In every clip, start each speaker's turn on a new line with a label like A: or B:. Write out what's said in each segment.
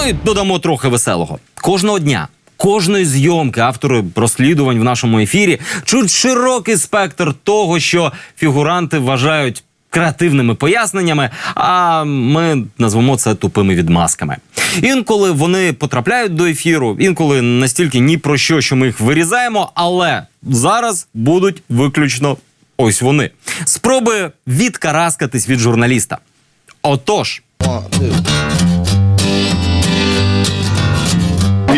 A: Ну і додамо трохи веселого. Кожного дня. Кожної зйомки автори розслідувань в нашому ефірі чують широкий спектр того, що фігуранти вважають креативними поясненнями, а ми назвемо це тупими відмазками. Інколи вони потрапляють до ефіру, інколи настільки ні про що, що ми їх вирізаємо, але зараз будуть виключно ось вони. Спроби відкараскатись від журналіста. Отож.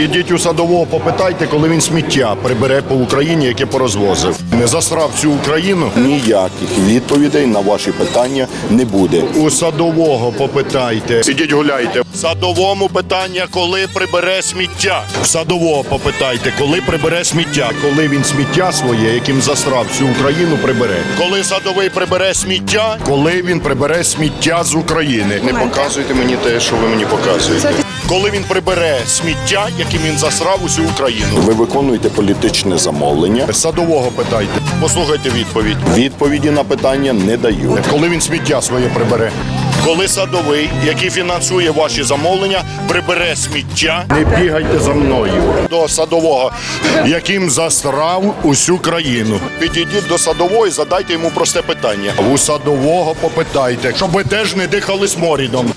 B: Ідіть у садового, попитайте, коли він сміття прибере по Україні, яке порозвозив. Не засрав цю Україну.
C: Ніяких відповідей на ваші питання не буде.
B: У садового попитайте. Ідіть гуляйте. В Садовому питання, коли прибере сміття. В Садового попитайте, коли прибере сміття. Коли він сміття своє, яким засрав всю Україну, прибере. Коли садовий прибере сміття, коли він прибере сміття з України. Не показуйте мені те, що ви мені показуєте. Коли він прибере сміття, яким він засрав усю Україну.
C: Ви виконуєте політичне замовлення.
B: Садового питайте. Послухайте відповідь.
C: Відповіді на питання не даю.
B: Коли він сміття своє прибере? Коли садовий, який фінансує ваші замовлення, прибере сміття, не бігайте за мною до садового, яким засрав усю країну. Підійдіть до садового і задайте йому просте питання. У садового попитайте, щоб ви теж не дихали сморідом.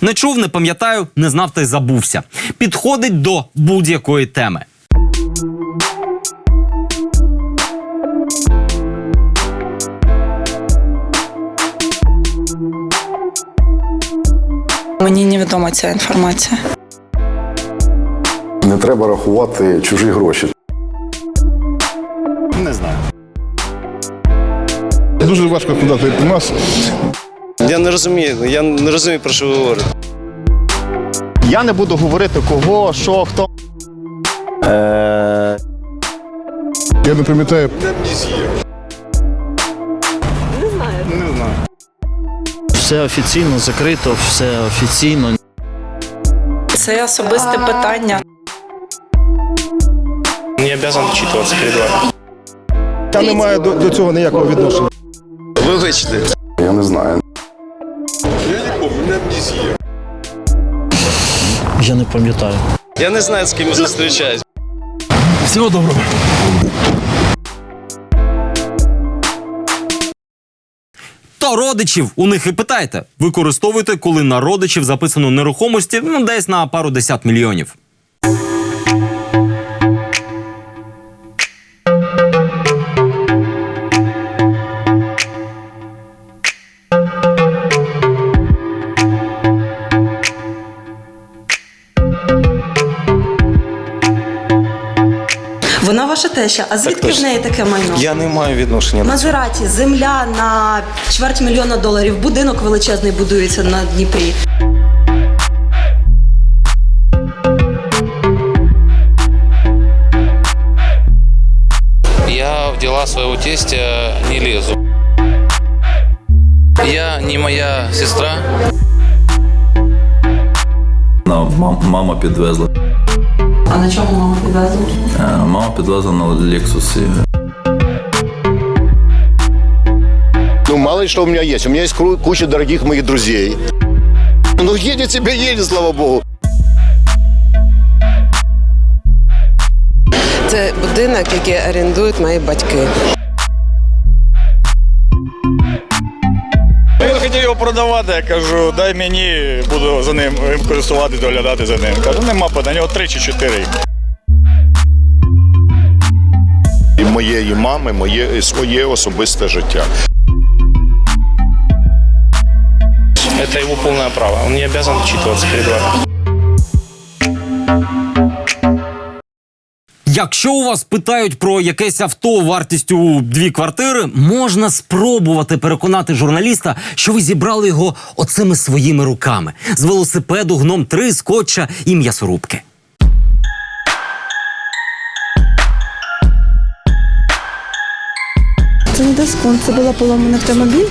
A: Не чув, не пам'ятаю, не знав та й забувся. Підходить до будь-якої теми.
D: Мені невідома ця інформація.
E: Не треба рахувати чужі гроші. Не знаю.
F: Дуже важко подати у нас.
G: Я не розумію, я не розумію, про що ви говорите.
H: Я не буду говорити кого, що, хто.
F: Я не пам'ятаю. Не знаю. Не знаю.
I: Все офіційно закрито, все офіційно.
D: Це особисте питання.
G: Не обязан отчитываться перед вами.
F: Я не маю до, до цього ніякого відношення.
G: Вибачте.
E: Я не знаю.
I: Я не пам'ятаю.
G: Я не знаю, з ким я зустрічаюсь.
I: Всього доброго.
A: То родичів у них і питайте. Використовуйте, коли на родичів записано нерухомості ну, десь на пару десят мільйонів.
J: Ваша теща. А звідки в неї таке майно?
G: Я не маю відношення до
J: Мазераті, земля на чверть мільйона доларів, будинок величезний будується на Дніпрі.
K: Я в дела своего тестя не лезу. Я не моя сестра.
I: Мама підвезла.
J: А на чому мама підвезла?
I: Мама підвезла на Лексусі.
B: Ну, мало ли что у меня есть. У меня есть куча дорогих моих друзей. Ну, едет тебе едет, слава богу.
D: Це будинок, який орендують мої батьки.
G: Його продавати, я кажу, дай мені, буду за ним користуватися, доглядати за ним. Кажу, нема питань, у нього три чи чотири.
B: І моєї мами, моє своє особисте життя.
K: Это его полное право. Он не обязан отчитываться перед вами.
A: Якщо у вас питають про якесь авто вартістю у дві квартири, можна спробувати переконати журналіста, що ви зібрали його оцими своїми руками з велосипеду, гном 3, скотча і м'ясорубки.
J: Це не дисконт, це була поломаний автомобіль.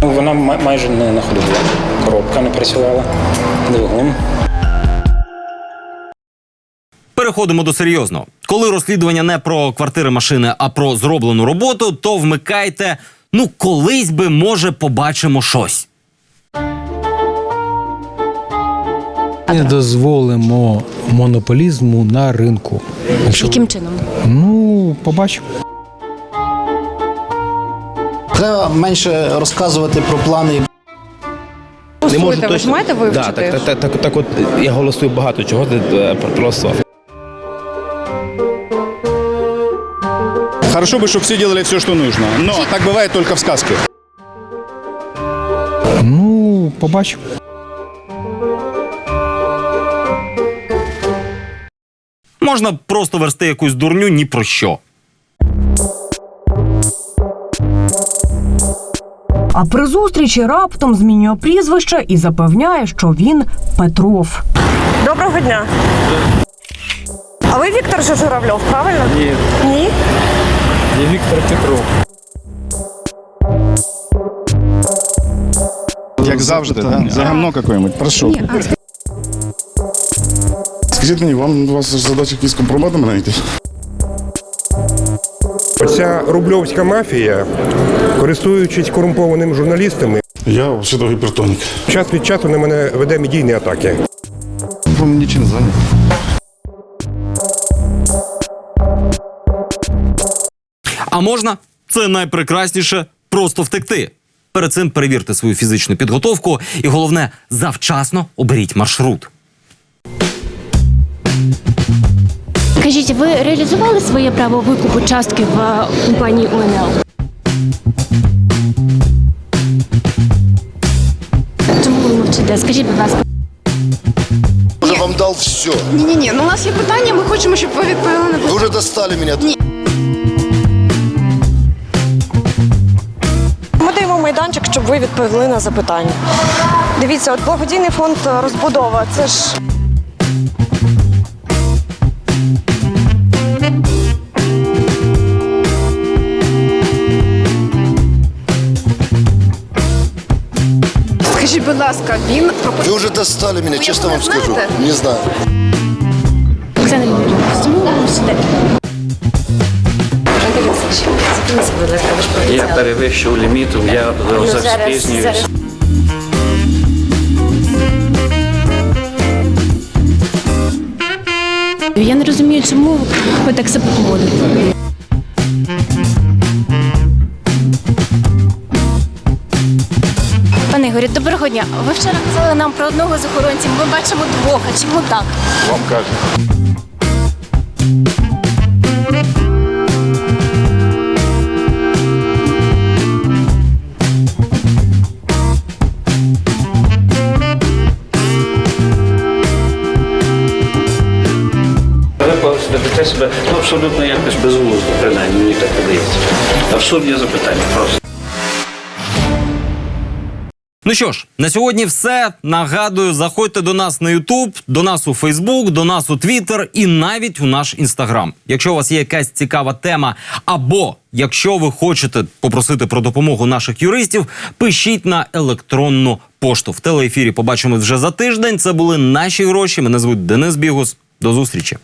G: Вона майже не на ходу була. Коробка не працювала, двигун.
A: Переходимо до серйозного. Коли розслідування не про квартири машини, а про зроблену роботу, то вмикайте. Ну, колись би, може, побачимо щось.
L: Не дозволимо монополізму на ринку.
J: Яким чином?
L: Ну, побачимо.
I: Треба менше розказувати про плани.
J: Не можу ви ж маєте вивчити?
I: так, так, так, так, так от я голосую багато чого е, просто.
G: Хорошо бы, чтобы все делали все, что нужно. Но так бывает только в сказке.
L: Ну, побачимо.
A: Можна просто версти якусь дурню ні про що.
J: А при зустрічі раптом змінює прізвище і запевняє, що він Петров.
D: Доброго дня. А ви Віктор Журавльов, правильно? Ні. Ні?
G: Як завжди, да? за гамно какое-нибудь. Прошу.
F: Скажіть мені, вам у вас задача якісь компромати мене йти?
M: Ця рубльовська мафія, користуючись корумпованими журналістами,
F: Я гіпертонік.
M: час від часу на мене веде медійні атаки.
F: Вам нічим не зайнятий.
A: А можна це найпрекрасніше просто втекти. Перед цим перевірте свою фізичну підготовку і головне завчасно оберіть маршрут.
J: Кажіть, ви реалізували своє право викупу частки в е, компанії УНЛ? Чому ви мовчите? Скажіть, будь ласка.
C: Уже вам дал все.
D: Ні, ні, ні. Ну у нас є питання, ми хочемо, щоб ви відповіли на
C: Вы уже достали меня.
D: Ми даємо майданчик, щоб ви відповіли на запитання. Дивіться, от благодійний фонд розбудова. Це ж Скажіть, будь ласка, він
C: Вы уже достали меня, честно вам скажу.
D: знаете?
C: Не знаю.
J: Оксана чому ви мовчите?
I: Я перевищив ліміту, я запізнююсь.
J: Я не розумію, чому ви так себе поводите. Дня. Ви вчора казали нам про одного з охоронців. Ми бачимо двох. А чому так?
F: Вам кажуть.
I: Себе ну, абсолютно якось безглуздо, принаймні, мені так видається. Абсурдні запитання просто.
A: Ну що ж, на сьогодні все. Нагадую, заходьте до нас на Ютуб, до нас у Фейсбук, до нас у Твіттер і навіть у наш інстаграм. Якщо у вас є якась цікава тема, або якщо ви хочете попросити про допомогу наших юристів, пишіть на електронну пошту. В телеефірі побачимо вже за тиждень. Це були наші гроші. Мене звуть Денис Бігус. До зустрічі.